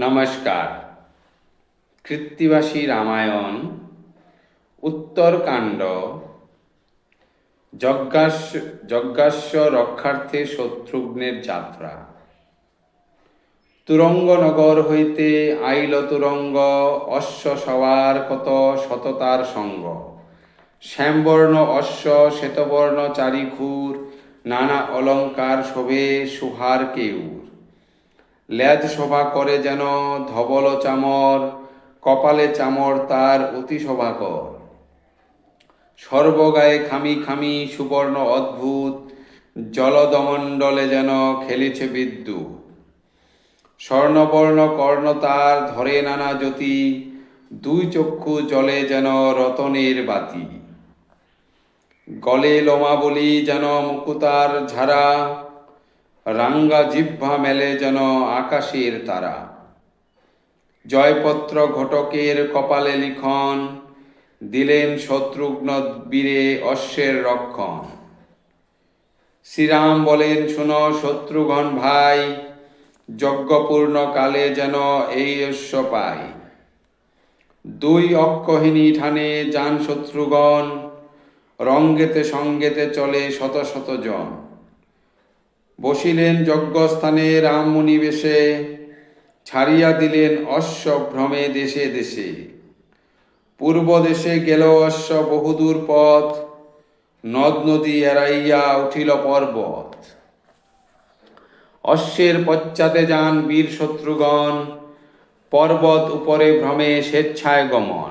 নমস্কার। কৃত্তিবাসী রামায়ণ, উত্তরকাণ্ড যজ্ঞাস্য রক্ষার্থে শত্রুঘ্নের যাত্রা। তুরঙ্গনগর হইতে আইল তুরঙ্গ, অশ্ব সবার কত সততার সঙ্গ। শ্যামবর্ণ, অশ্ব, শ্বেতবর্ণ চারিখুর নানা অলঙ্কার শোভে সুহার কেউর। লেজ শোভা করে যেন, ধবল চামর, কপালে চামর তার অতি শোভাকর সর্বগায়ে খামি খামি সুবর্ণ অদ্ভুত, জলদমণ্ডলে যেন খেলেছে বিদ্যুৎ। স্বর্ণবর্ণ কর্ণ তার ধরে নানা জ্যোতি, দুই চক্ষু জলে যেন রতনের বাতি। গলে লোমা বলি যেন মুকুতার ঝাড়া রাঙ্গা জিহ্বা মেলে যেন আকাশের তারা। জয়পত্র ঘটকের কপালে লিখন, দিলেন শত্রুঘ্ন বীরে অশ্বের রক্ষণ। শ্রীরাম বলেন, শোনো শত্রুঘ্ন ভাই, যজ্ঞপূর্ণ কালে যেন এই অশ্ব পাই। দুই অক্ষহিনী ঠানে যান শত্রুগণ রঙ্গেতে সঙ্গেতে চলে শত শত জন। বসিলেন যজ্ঞস্থানে রাম মুনি বেশে ছাড়িয়া দিলেন অশ্ব ভ্রমে দেশে দেশে। পূর্ব দেশে গেল অশ্ব বহুদূর পথ, নদ নদী এড়াইয়া উঠিল পর্বত। অশ্বের পশ্চাতে যান বীর শত্রুগণ, পর্বত উপরে ভ্রমে স্বেচ্ছায় গমন।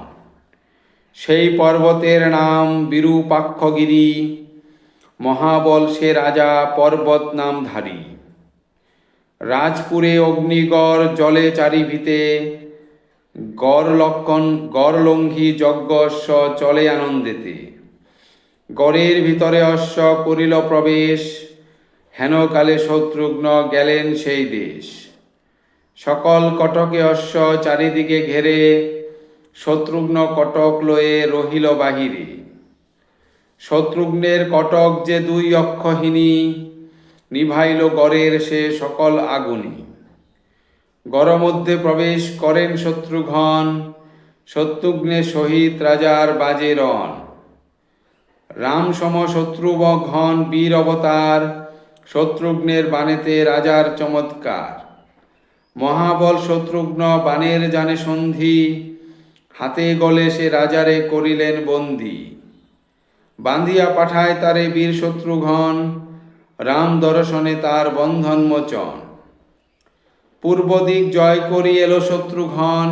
সেই পর্বতের নাম বিরূপাক্ষগিরি মহাবল সে রাজা পর্বত নামধারী রাজপুরে অগ্নিগড় জলে চারিভিতে গড় লক্ষণ গড় লঙ্ঘি যজ্ঞ অশ্ব চলে আনন্দেতে। গড়ের ভিতরে অশ্ব করিল প্রবেশ হেনকালে শত্রুঘ্ন গেলেন সেই দেশ। সকল কটকে অশ্ব চারিদিকে ঘেরে, শত্রুঘ্ন কটক লয়ে রহিল বাহিরে। শত্রুঘ্নের কটক যে দুই অক্ষহীনী, নিভাইল গড়ের সে সকল আগুনি। গড় মধ্যে প্রবেশ করেন শত্রুঘ্ন, শত্রুঘ্নে সহিত রাজার বাজে রণ। রাম সম শত্রুব ঘন বীর অবতার, শত্রুঘ্নের বাণেতে রাজার চমৎকার। মহাবল শত্রুঘ্ন বাণের জানে সন্ধি, হাতে গলে সে রাজারে করিলেন বন্দী। বান্ধিয়া পাঠায় তারে বীর শত্রুঘন, রাম দর্শনে তার বন্ধন মোচন। পূর্ব দিক জয় করি এলো শত্রুঘন,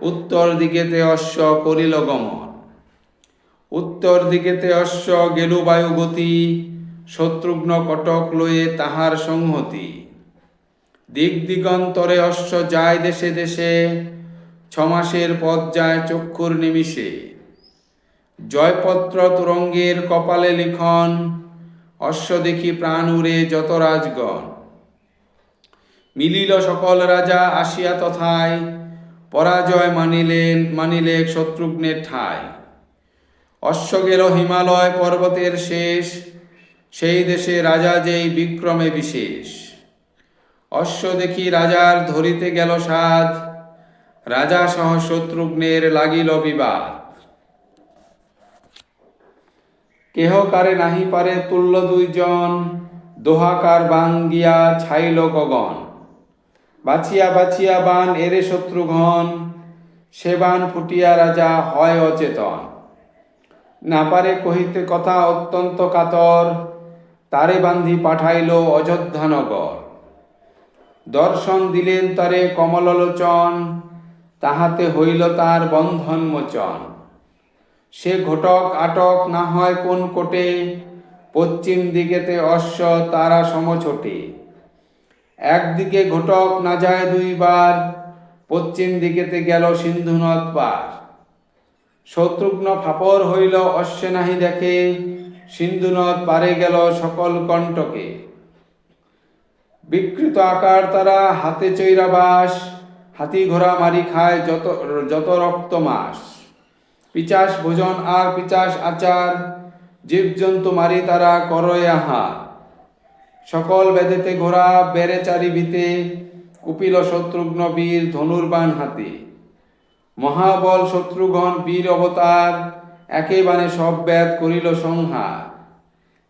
উত্তর দিকেতে অশ্ব করিল গমন। উত্তর দিকেতে অশ্ব গেলু বায়ু গতি, শত্রুঘ্ন কটক লয়ে তাহার সংহতি। দিক দিগন্তরে অশ্ব যায় দেশে দেশে, ছমাসের পথ যায় চক্ষুর নিমিষে। জয়পত্র তুরঙ্গের কপালে লিখন, অশ্ব দেখি প্রাণ উড়ে যত রাজগণ মিলিল সকল রাজা আসিয়া তথায়, পরাজয় মানিলেন মানিলে শত্রুঘ্নের ঠায় অশ্ব গেল হিমালয় পর্বতের শেষ, সেই দেশে রাজা যেই বিক্রমে বিশেষ। অশ্ব দেখি রাজার ধরিতে গেল সাধ, রাজা সহ শত্রুঘ্নের লাগিল বিবাদ। কেহ কারে নাহি পারে তুল্য দুইজন, দোহাকার বান দিয়া ছাইল গগন। বাছিয়া বাছিয়া বান এরে শত্রুঘন, সে বান ফুটিয়া রাজা হয় অচেতন। না পারে কহিতে কথা অত্যন্ত কাতর, তারে বান্ধি পাঠাইল অযোধ্যানগর দর্শন দিলেন তারে কমললোচন, তাহাতে হইল তার বন্ধন মোচন সে ঘটক আটক না হয় কোন কোটে? পশ্চিম দিকেতে অশ্ব, তারা সমছোটে একদিকে ঘটক না যায় দুইবার, পশ্চিম দিকেতে গেল সিন্ধু নদ পার শত্রুঘ্ন ফাপর হইল, অশ্বে নাহি দেখে। সিন্ধু নদ পারে গেল সকল কণ্টকে। বিকৃত আকার তারা হাতে চৈরাবাস, হাতি ঘোড়া মারি খায় যত যত রক্ত মাস। পিচাস ভোজন আর পিচাস আচার, জীবজন্তু মারি তারা করয় আহার সকল বেদেতে ঘোড়া, বেড়ে চারিবিতে কুপিল শত্রুঘ্ন বীর ধনুর্বাণ হাতে। মহাবল শত্রুঘ্ন, বীর অবতার একেবারে সব ব্যাধ করিল সংহার।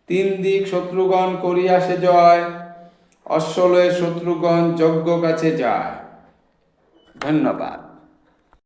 তিন দিক শত্রুগণ করিয়া সে জয়, অশ্বলয়ে শত্রুগণ যজ্ঞ কাছে যায়। ধন্যবাদ।